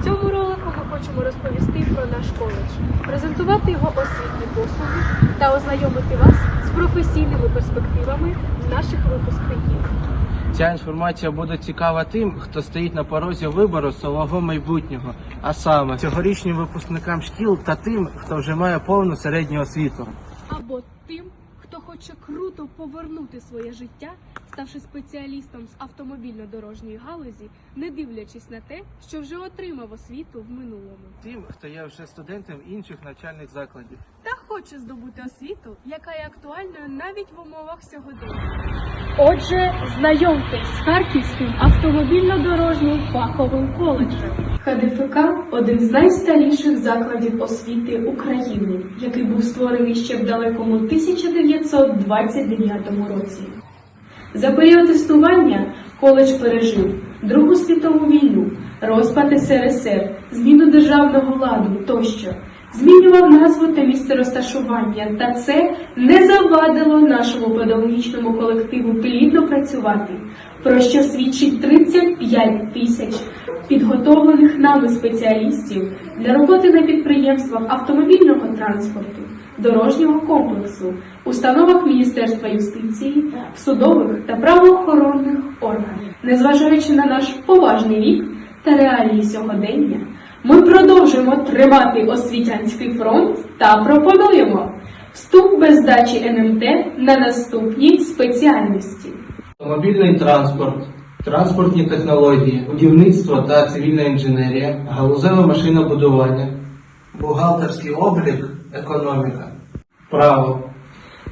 В цьому ролику ми хочемо розповісти про наш коледж, презентувати його освітні послуги та ознайомити вас з професійними перспективами наших випускників. Ця інформація буде цікава тим, хто стоїть на порозі вибору свого майбутнього, а саме цьогорічним випускникам шкіл та тим, хто вже має повну середню освіту. Або тим, хто хоче круто повернути своє життя, ставши спеціалістом з автомобільно-дорожньої галузі, не дивлячись на те, що вже отримав освіту в минулому. Тим, хто є вже студентом інших навчальних закладів. та хоче здобути освіту, яка є актуальною навіть в умовах сьогодення. Отже, знайомтесь з Харківським автомобільно-дорожнім фаховим коледжем. ХДФК один з найстаріших закладів освіти України, який був створений ще в далекому 1929 році. За період існування коледж пережив Другу світову війну, розпад СРСР, зміну державного ладу тощо. Змінював назву та місце розташування, та це не завадило нашому педагогічному колективу плідно працювати, про що свідчить 35 тисяч підготовлених нами спеціалістів для роботи на підприємствах автомобільного транспорту, дорожнього комплексу, установах Міністерства юстиції, судових та правоохоронних органах. Незважаючи на наш поважний вік та реалії сьогодення, ми продовжуємо тримати освітянський фронт та пропонуємо вступ без здачі НМТ на наступні спеціальності. Автомобільний транспорт, транспортні технології, будівництво та цивільна інженерія, галузеве машинобудування, бухгалтерський облік, економіка, право.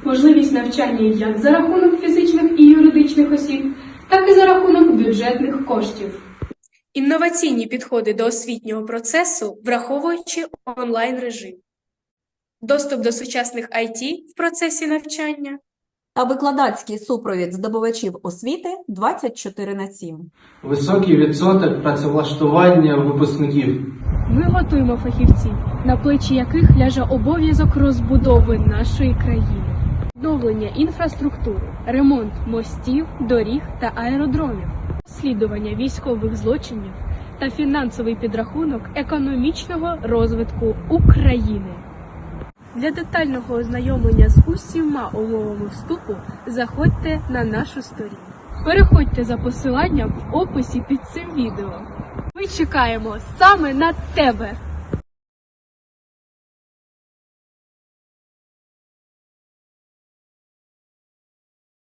Можливість навчання як за рахунок фізичних і юридичних осіб, так і за рахунок бюджетних коштів. Інноваційні підходи до освітнього процесу, враховуючи онлайн режим. Доступ до сучасних IT в процесі навчання. та викладацький супровід здобувачів освіти 24 на 7. Високий відсоток працевлаштування випускників. Ми готуємо фахівців, на плечі яких ляже обов'язок розбудови нашої країни, відновлення інфраструктури, ремонт мостів, доріг та аеродромів, розслідування військових злочинів та фінансовий підрахунок економічного розвитку України. Для детального ознайомлення з усіма умовами вступу заходьте на нашу сторінку. Переходьте за посиланням в описі під цим відео. Ми чекаємо саме на тебе.